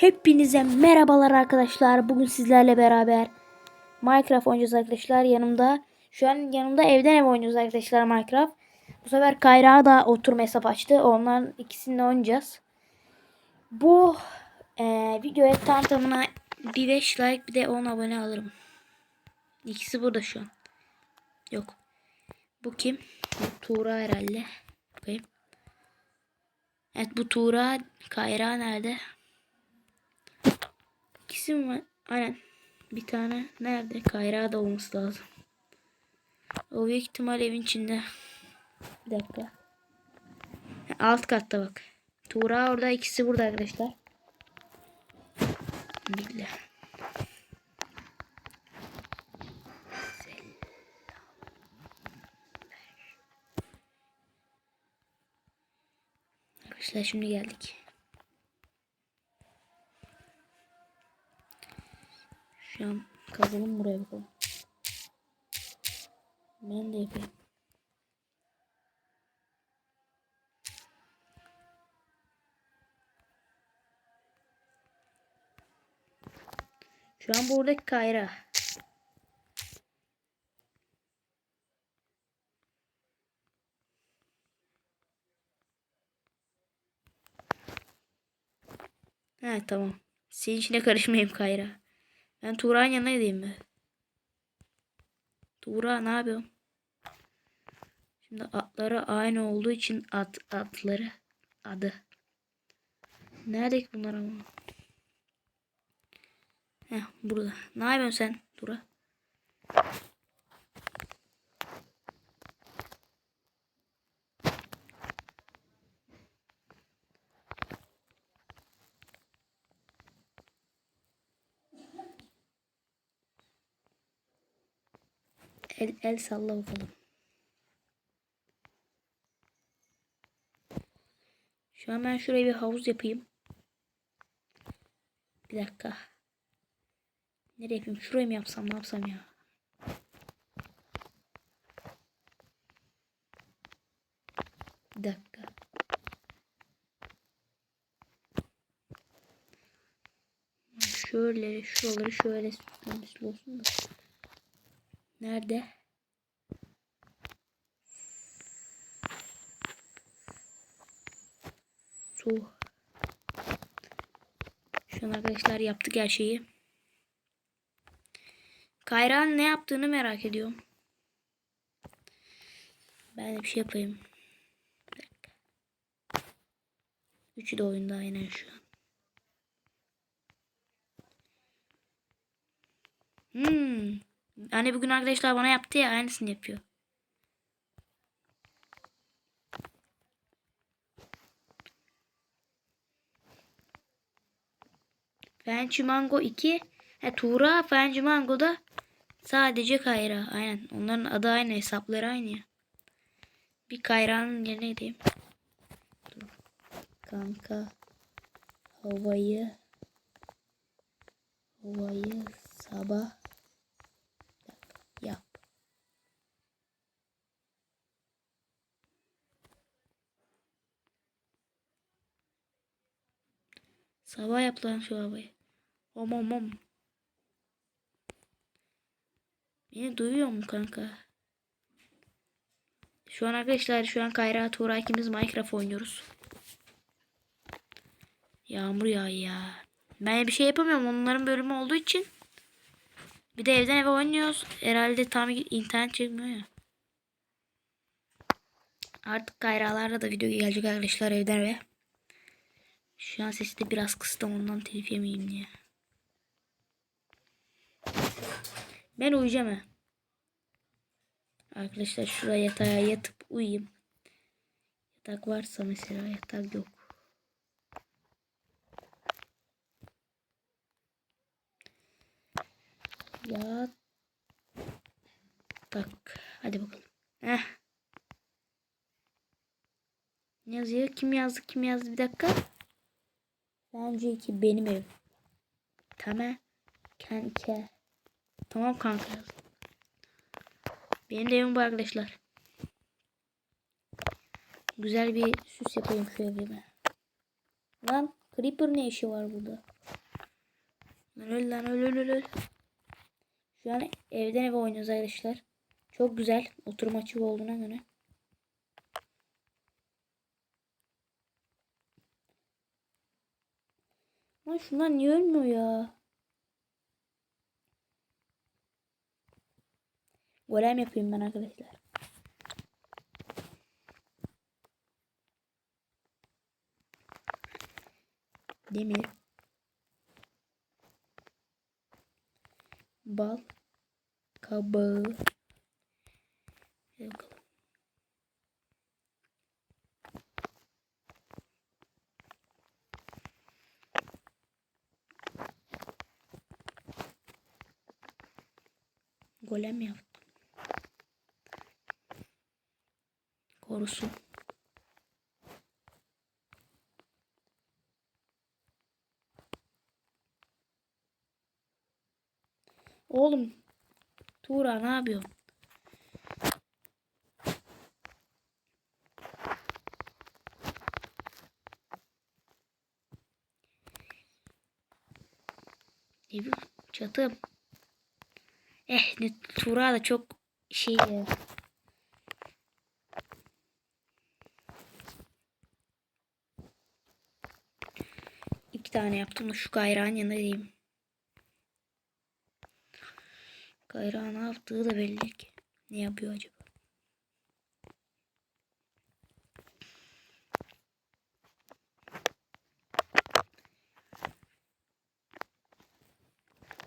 Hepinize merhabalar arkadaşlar. Bugün sizlerle beraber Minecraft oynayacağız arkadaşlar. Yanımda şu an yanımda evden ev oynuyoruz arkadaşlar Minecraft. Bu sefer Kayra da oturma hesap açtı. Onların ikisini oynayacağız. Bu eee videoya tam tamına bir 5 like bir de 10 abone alırım. İkisi burada şu an. Yok. Bu kim? Bu Tuğra herhalde. Bakayım. Evet bu Tuğra. Kayra nerede? İkisi mi var? Aynen. Bir tane nerede? Kayra da olması lazım. O büyük ihtimal evin içinde. Bir dakika. Alt katta bak. Tuğra orada ikisi burada arkadaşlar. Bekle. Arkadaşlar şimdi geldik. Şu an kazalım buraya bakalım. Ben de yapayım. Şu an buradaki Kayra. Ha tamam. Senin içine karışmayayım Kayra. Ben Tuğra'nın yanına gideyim mi? Tuğra ne yapıyorsun? Şimdi atları aynı olduğu için at atları adı. Nerede bunlar ama? Heh burada. Ne yapıyorsun sen Tuğra? El, el salla bakalım. Şu an ben şuraya bir havuz yapayım. Bir dakika. Nereye yapayım? Şuraya mı yapsam ne yapsam ya? Bir dakika. Şöyle şuraları şöyle süslenmiş olsun da. Nerede? Su. Şu an arkadaşlar yaptık her şeyi. Kayra'nın ne yaptığını merak ediyorum. Ben de bir şey yapayım. Üçü de oyunda aynen şu an. Hmm. Hani bugün arkadaşlar bana yaptı ya aynısını yapıyor. Fenci Mango 2. He, Tuğra Fenci Mango'da sadece Kayra. Aynen. Onların adı aynı. Hesapları aynı ya. Bir Kayra'nın yerine gideyim. Dur. Kanka. Havayı. Havayı sabah yap. Sabah yap lan şu havayı. Om om om. Beni duyuyor mu kanka? Şu an arkadaşlar şu an Kayra Tuğra ikimiz Minecraft oynuyoruz. Yağmur yağıyor ya. Ben bir şey yapamıyorum onların bölümü olduğu için. Bir de evden eve oynuyoruz. Herhalde tam internet çekmiyor ya. Artık kayralarla da video gelecek arkadaşlar evden eve. Şu an sesi de biraz kıstım ondan telif yemeyeyim diye. Ben uyuyacağım ha. Arkadaşlar şuraya yatağa yatıp uyuyayım. Yatak varsa mesela yatak yok. Ya tak. Hadi bakalım. Heh. Ne yazıyor? Kim yazdı? Kim yazdı? Bir dakika. Bence ki benim evim. Tamam. Kanka. Tamam kanka. Benim de evim bu arkadaşlar. Güzel bir süs yapayım şu evime. Lan Creeper ne işi var burada? Lan öl lan öl öl öl. Şu an evden eve oynuyoruz arkadaşlar. Çok güzel. Oturum açık olduğuna göre. Lan şunlar niye ölmüyor ya? Golem yapayım ben arkadaşlar. Demir. Bal. Kabağı. Golem yaptım. Korusu. Oğlum. Tuğra ne yapıyorsun? Evi çatım. Eh ne Tuğra da çok şey. İki tane yaptım da şu gayrağın yanına diyeyim. Gayra ne yaptığı da belli ki. Ne yapıyor acaba?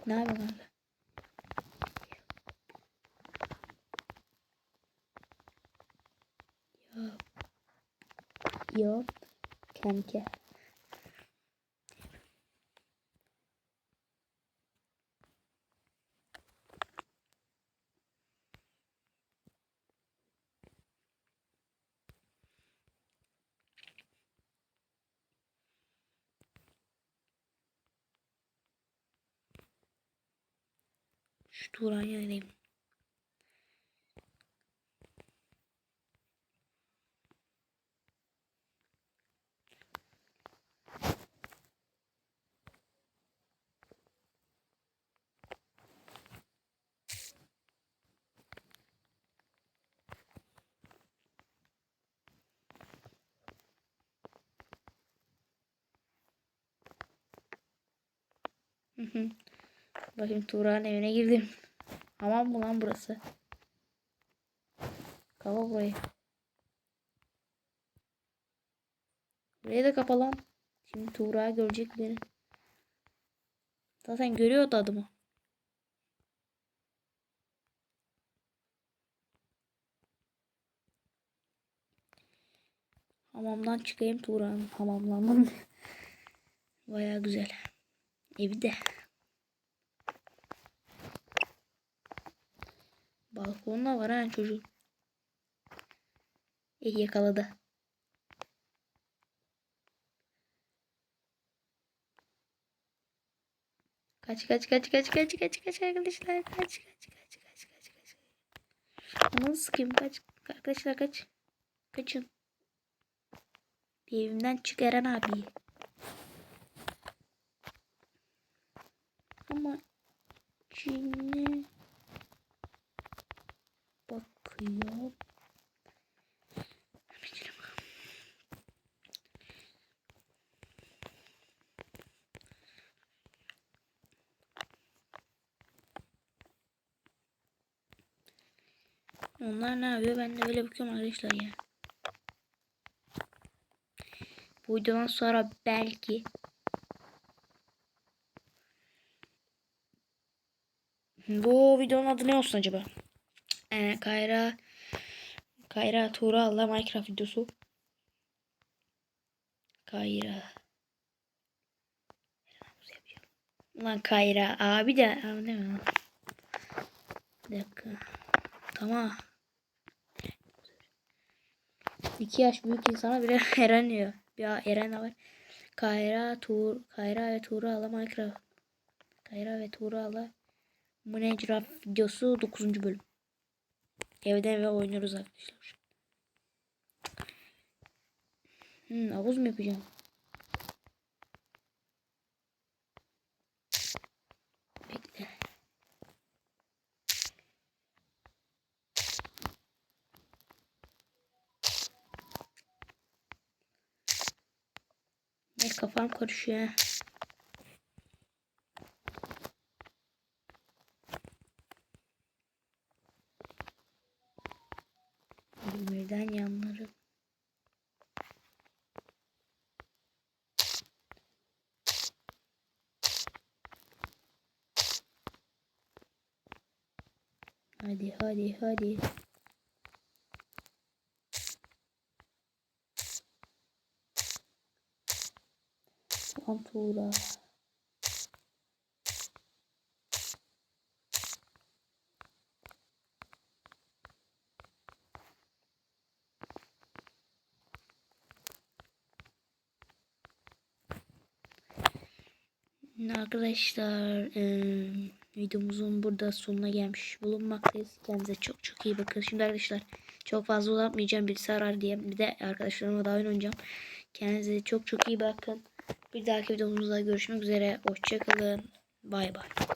Ne yapıyor? Yok. Yok. Kanka. Şu Turan yanayım. Bakayım Tuğra'nın evine girdim. Hamam mı lan burası? Kapa burayı. Burayı da kapa lan. Şimdi Tuğra görecek beni. Zaten görüyordu adımı. Hamamdan çıkayım Tuğra'nın hamamlandım. Baya güzel. Evi de. Balkonda var ha çocuk. İyi yakaladı. Kaç kaç kaç kaç kaç kaç kaç arkadaşlar kaç kaç kaç kaç kaç kaç. Aman sıkayım kaç arkadaşlar kaç. Kaçın. Bir evimden çık Eren abi. Ama içine bakıyor. Onlar ne yapıyor? Ben de böyle bakıyorum arkadaşlar ya. Bu videodan sonra belki Bu videonun adı ne olsun acaba? Ee, Kayra Kayra Tuğral'la Minecraft videosu. Kayra. Lan Kayra abi de abi değil mi? Dakika. Tamam. İki yaş büyük insana bile Eren diyor. Bir Eren var. Kayra, Tuğ, Kayra ve Tuğral'la Minecraft. Kayra ve Tuğral'la Minecraft videosu 9. bölüm. Evden ve oynuyoruz arkadaşlar. Hmm, havuz mu yapacağım? Bekle. Ne kafam karışıyor. Hadi hadi hadi. Pantura. Arkadaşlar eee, videomuzun burada sonuna gelmiş bulunmaktayız. Kendinize çok çok iyi bakın. Şimdi arkadaşlar çok fazla uzatmayacağım. Birisi arar diye. Bir de arkadaşlarıma daha oyun oynayacağım. Kendinize çok çok iyi bakın. Bir dahaki videomuzda görüşmek üzere. Hoşçakalın. Bay bay.